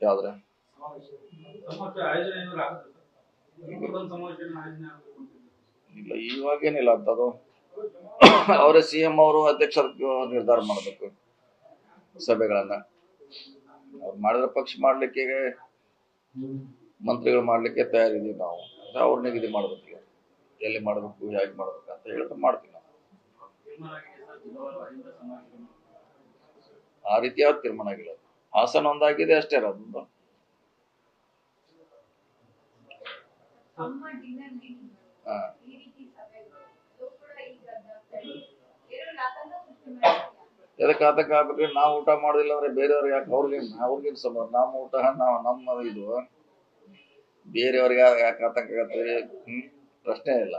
ಯಾವ್ದ್ರೆ? ಇಲ್ಲ ಇವಾಗೇನಿಲ್ಲ ಅಂತದು. ಅವರೇ ಸಿ ಎಂ ಅವರು ಅಧ್ಯಕ್ಷರ ನಿರ್ಧಾರ ಮಾಡಬೇಕು ಸಭೆಗಳನ್ನ. ಅವ್ರು ಮಾಡಿದ್ರೆ ಪಕ್ಷ ಮಾಡ್ಲಿಕ್ಕೆ ಮಂತ್ರಿಗಳು ಮಾಡ್ಲಿಕ್ಕೆ ತಯಾರಿದೀವಿ ನಾವು. ಅವ್ರ ನಿಗದಿ ಮಾಡ್ಬೇಕು. ಎಲ್ಲಿ ಮಾಡ್ಬೇಕು, ಹೇಗೆ ಮಾಡ್ಬೇಕು ಅಂತ ಹೇಳಿದ್ರೆ ಮಾಡ್ತೀವಿ ನಾವು ತೀರ್ಮಾನ ಆಗಿದೆ ಸರ್ ಜಿಲ್ಲಾವಾರು ಸಮಾವೇಶ ಆ ರೀತಿಯಾದ ತೀರ್ಮಾನ ಆಗಿಲ್ಲ ಹಾಸನ ಒಂದಾಗಿದೆ ಅಷ್ಟೇ ಅದೊಂದು. ಅಮ್ಮ ಡಿನ್ನರ್ ಮೀಟಿಂಗ್ ಹಾ. ರೀತಿ ಸಭೆಗಳು ಅದು ಕೂಡ ಈಗ ರದ್ದಾಗ್ತಾ ಇದೆ. ಬೇರೆಯವ್ರಿಗೆ ಆತಂಕ? ಆಗ್ಬೇಕು ನಾವು ಊಟ ಮಾಡೋದಿಲ್ಲ ಅಂದ್ರೆ ಬೇರೆಯವ್ರಿಗೆ ಯಾಕೆ? ಅವ್ರಿಗೇನು ಅವ್ರಿಗೇನು ಸಂಬಂಧ ನಮ್ಮ ಊಟ ನಾವು ನಮ್ಮ ಇದು. ಬೇರೆಯವ್ರಿಗೆ ಯಾಕೆ ಆತಂಕ ಆಗತ್ತೆ? ಹ್ಮ್? ಪ್ರಶ್ನೆ ಇಲ್ಲ.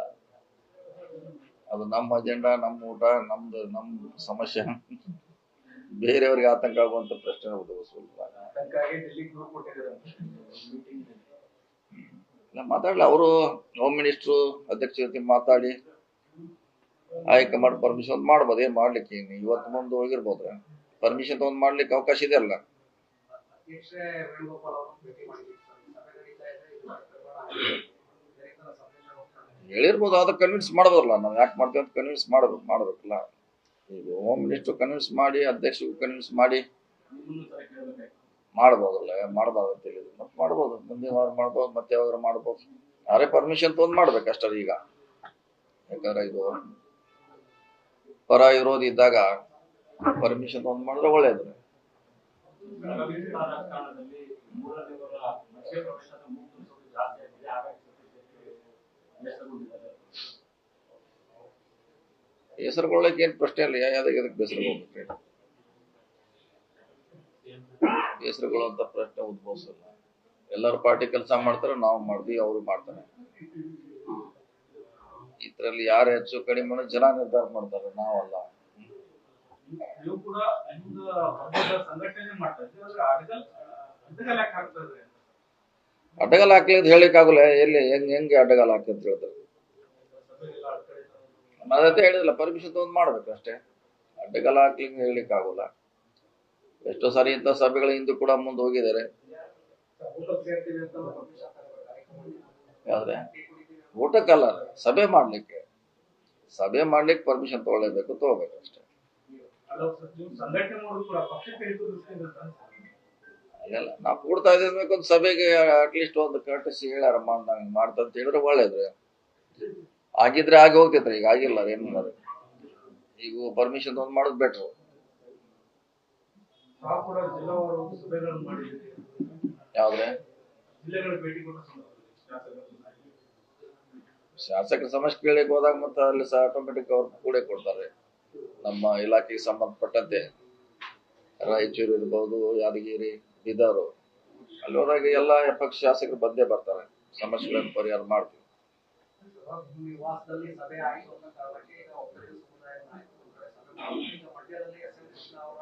ಅದು ನಮ್ಮ ಅಜೆಂಡಾ ನಮ್ಮ ಊಟ ನಮ್ದು ನಮ್ಮ ಸಮಸ್ಯೆ. ಬೇರೆಯವ್ರಿಗೆ ಆತಂಕ ಆಗುವಂತ ಪ್ರಶ್ನೆ ಉದ್ಭವಿಸಲ್ಲ ಮಾತಾಡಲಿ. ಅವರು ಹೋಮ್ ಮಿನಿಸ್ಟ್ರು ಅಧ್ಯಕ್ಷ ಜೊತೆ ಮಾತಾಡಿ ಹೈಕಮಾಂಡ್ ಪರ್ಮಿಷನ್ ಮಾಡ್ಬೋದು. ಏನ್ ಮಾಡ್ಲಿಕ್ಕೆ ಇವತ್ತು ಮುಂದೆ ಹೋಗಿರ್ಬೋದು ಪರ್ಮಿಷನ್ ತಗೊಂಡ್ ಮಾಡ್ಲಿಕ್ಕೆ ಅವಕಾಶ ಇದೆ ಅಲ್ಲ? ಹೇಳಿರ್ಬೋದು ಅದಕ್ಕೆ ಕನ್ವಿನ್ಸ್ ಮಾಡ್ಬೋದಲ್ಲ ನಾವು ಯಾಕೆ ಮಾಡ್ತೀವಿ ಅಂತ ಕನ್ವಿನ್ಸ್ ಮಾಡ್ಬೇಕು ಮಾಡ್ಬೇಕಲ್ಲ? ಹೋಮ್ ಮಿನಿಸ್ಟರ್ ಕನ್ವಿನ್ಸ್ ಮಾಡಿ, ಅಧ್ಯಕ್ಷರು ಕನ್ವಿನ್ಸ್ ಮಾಡಿ ಮಾಡ್ಬೋದಲ್ಲ, ಮಾಡ್ಬಾರ್ದು ಮತ್ತೆ ಮಾಡ್ಬೋದು, ಮುಂದಿನ ವಾರ ಮಾಡ್ಬೋದು, ಮತ್ತೆ ಯಾವಾಗ ಮಾಡ್ಬೋದು. ಯಾರೇ ಪರ್ಮಿಷನ್ ತೊಗೊಂಡು ಮಾಡ್ಬೇಕಷ್ಟರ ಈಗ. ಯಾಕಂದ್ರೆ ಇದು ಪರ ಇರೋದು ಇದ್ದಾಗ ಪರ್ಮಿಷನ್ ತೊಗೊಂಡು ಮಾಡಿದ್ರೆ ಒಳ್ಳೇದು. ಬೆಳಗಾವಿ ಹೆಸರುಗೊಳ್ಳಕ್ಕೆ ಏನು ಪ್ರಶ್ನೆ ಇಲ್ಲ. ಯಾವ್ದಾಗ ಎದಕ್ಕೆ ಬೇಸರ ಹೋಗ್ಬೇಕು ಹೆಸರುಗೊಳ್ಳುವಂತ ಪ್ರಶ್ನೆ ಉದ್ಭವಿಸಲ್ಲ. ಎಲ್ಲರೂ ಪಾರ್ಟಿ ಕೆಲಸ ಮಾಡ್ತಾರೆ ನಾವು ಮಾಡ್ತೀವಿ ಅವರು ಮಾಡ್ತಾರೆ. ಇದ್ರಲ್ಲಿ ಯಾರು ಹೆಚ್ಚು ಕಡಿಮೆ ಜನ ನಿರ್ಧಾರ ಮಾಡ್ತಾರೆ ನಾವಲ್ಲ. ಅಡ್ಡಗಾಲ ಹಾಕ್ಲಿ ಅಂತ? ಹೇಳಿಕ್ಕಾಗಲ್ಲ ಎಲ್ಲಿ ಹೆಂಗ್ ಹೆಂಗೆ ಅಡ್ಡಗಾಲ ಹಾಕಿ ಅಂತ ಹೇಳ್ತಾರೆ. ಕಡೆ ಅದಂತ ಹೇಳಿದಿಲ್ಲ ಪರ್ಮಿಷನ್ ತಗೊಂಡು ಮಾಡ್ಬೇಕು ಅಷ್ಟೇ. ಅಡ್ಡಗಾಲ ಹಾಕ್ಲಿಕ್ಕೆ ಆಗೋಲ್ಲ ಎಷ್ಟೋ ಸಾರಿ ಇಂಥ ಸಭೆಗಳ ಹಿಂದೆ ಕೂಡ ಮುಂದೆ ಹೋಗಿದ್ದಾರೆ. ಯಾವ್ದ್ರೆ? ಊಟಕ್ಕಲ್ಲ, ಸಭೆ ಮಾಡ್ಲಿಕ್ಕೆ. ಸಭೆ ಮಾಡ್ಲಿಕ್ಕೆ ಪರ್ಮಿಷನ್ ತಗೊಳ್ಳೇಬೇಕು, ತಗೋಬೇಕು ಅಷ್ಟೇ. ಅಲ್ಲ ನಾವು ಕೂಡ್ತಾ ಇದ್ದೀವಿ ಒಂದು ಸಭೆಗೆ ಅಟ್ಲೀಸ್ಟ್ ಒಂದು ಮಾಡ್ ನಂಗೆ ಮಾಡ್ತಾ ಅಂತ ಹೇಳಿದ್ರೆ ಒಳ್ಳೇದು ಆಗಿದ್ರೆ ಆಗಿ ಹೋಗ್ತೈತ್ರಿ ಈಗ ಆಗಿಲ್ಲ ಏನು ಮಾಡೋದು ಈಗ ಪರ್ಮಿಷನ್ ಒಂದು ಮಾಡೋದು ಬೆಟ್ರು ಯಾವ್ದ್ರೆ? ಶಾಸಕರು ಶಾಸಕರ ಸಮಸ್ಯೆ ಕೇಳಲಿಕ್ಕೆ ಹೋದಾಗ ಮತ್ತೆ ಅಲ್ಲಿ ಸಹ ಆಟೋಮೆಟಿಕ್ ಅವ್ರು ಕೂಡ ಕೊಡ್ತಾರೆ ನಮ್ಮ ಇಲಾಖೆಗೆ ಸಂಬಂಧಪಟ್ಟಂತೆ ರಾಯಚೂರು ಇರ್ಬೋದು ಯಾದಗಿರಿ ಬೀದರ್. ಅಲ್ಲಿ ಹೋದಾಗ ಎಲ್ಲ ಪಕ್ಷ ಶಾಸಕರು ಬಂದೇ ಬರ್ತಾರೆ. ಸಮಸ್ಯೆಗಳನ್ನು ಪರಿಹಾರ ಮಾಡ್ತೀವಿ. ನಿವಾಸದಲ್ಲಿ ಸಭೆ ಆಯಿತು ಅನ್ನೋ ಕಾರಣಕ್ಕೆ ಈಗ ಒಕ್ಕಲಿಗ ಸಮುದಾಯ ನಾಯಕರು ಸಭೆ ಮಾಡಿದ್ರು. ಈಗ ಮಂಡ್ಯದಲ್ಲಿ ಎಸ್ ಎಂ ಕೃಷ್ಣ ಅವರ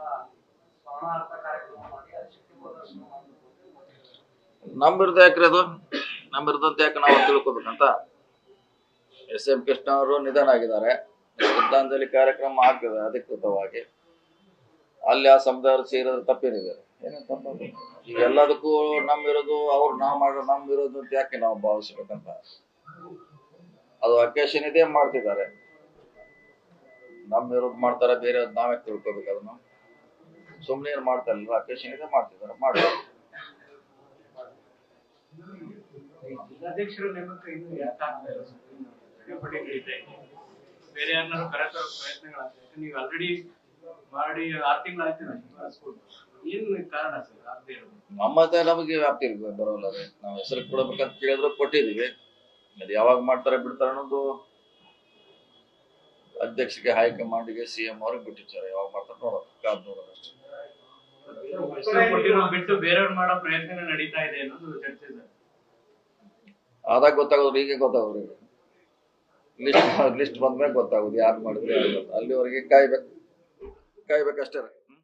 ಸ್ಮರಣಾರ್ಥ ಕಾರ್ಯಕ್ರಮ ಮಾಡಿ ಅಲ್ಲಿ ಶಕ್ತಿ ಪ್ರದರ್ಶನ ಮಾಡಬೇಕು ನಮ್ಮ ವಿರುದ್ಧ ಯಾಕ್ರಿ ಅದು? ನಮ್ಮ ವಿರುದ್ಧ ಅಂತ ಯಾಕೆ ನಾವು ತಿಳ್ಕೊಬೇಕಂತ? ಎಸ್ ಎಂ ಕೃಷ್ಣ ಅವರು ನಿಧನ ಆಗಿದ್ದಾರೆ. ಶ್ರದ್ಧಾಂಜಲಿ ಕಾರ್ಯಕ್ರಮ ಆಗ್ತದೆ ಅಧಿಕೃತವಾಗಿ. ಅಲ್ಲಿ ಆ ಸಮುದಾಯ ಸೇರಿದ್ರೆ ತಪ್ಪೇನಿದೆ. ಏನೇನು ತಪ್ಪದು ಈಗ ಎಲ್ಲದಕ್ಕೂ ನಮ್ಮಿರೋದು, ಅವ್ರು ನಾವು ಮಾಡೋ, ನಮ್ಮಿರೋದು ಅಂತ ಯಾಕೆ ನಾವು ಭಾವಿಸ್ಬೇಕಂತ? ಅದು ಅಕೇಶನ್ ಇದೆ ಮಾಡ್ತಿದ್ದಾರೆ. ನಮ್ಮ ವಿರೋಧ ಮಾಡ್ತಾರೆ ಬೇರೆ ನಾವೇ ತಿಳ್ಕೊಬೇಕು ಅದನ್ನು. ಸುಮ್ನೆ ಏನು ಮಾಡ್ತಾ ಇಲ್ಲ ಅಕೇಶನ್ ಇದೆ ಮಾಡ್ತಿದ್ದಾರೆ ಮಾಡಿ ಜಿಲ್ಲಾಧ್ಯಕ್ಷರ ನೇಮಕ ಇನ್ನು ಯಾಕೆ ಆಗ್ತಾ ಇಲ್ಲ. ಬೇರೆ ಯಾರನ್ನಾರು ಕರೆತರೋ ಪ್ರಯತ್ನಗಳಾಗ್ತದೆ ನೀವು ಆಲ್ರೆಡಿ ಮಾಡಿ ಆರು ತಿಂಗಳಾಯ್ತು ಏನ್ ಕಾರಣ ಸರ್? ಆಗದೆ ಇರೋದು ನಮ್ಮತ್ತೆ ನಮಗೆ ವ್ಯಾಪ್ತಿ ಬರೋಲ್ಲ. ನಾವು ಹೆಸರು ಕೊಡಬೇಕಂತ ಕೇಳಿದ್ರು ಕೊಟ್ಟಿದೀವಿ ಅದು ಯಾವಾಗ ಮಾಡ್ತಾರೆ ಬಿಡ್ತಾರೆ ಅನ್ನೋದು ಅಧ್ಯಕ್ಷರಿಗೆ ಹೈಕಮಾಂಡ್ಗೆ ಸಿ ಎಂ ಅವ್ರಿಗೆ ಬಿಟ್ಟಿರ್ತಾರೆ. ಯಾವಾಗ ಮಾಡ್ತಾರೆ ನೋಡೋದು ಕಾದ್ ನೋಡೋದು ಅಷ್ಟೇ. ಬಿಟ್ಟು ಬೇರೆಯವ್ರು ಮಾಡೋ ಪ್ರಯತ್ನ ನಡೀತಾ ಇದೆ ಅನ್ನೋದು ಚರ್ಚೆ ಆದಾಗ ಗೊತ್ತಾಗೋದು ಈಗ ಗೊತ್ತಾಗೋದು ಲಿಸ್ಟ್ ಲಿಸ್ಟ್ ಬಂದ್ಮೇಲೆ ಗೊತ್ತಾಗೋದು ಯಾರು ಮಾಡಿದ್ರೆ ಅಲ್ಲಿವರೆಗೆ ಕಾಯ್ಬೇಕು. ಕಾಯ್ಬೇಕಷ್ಟೇ.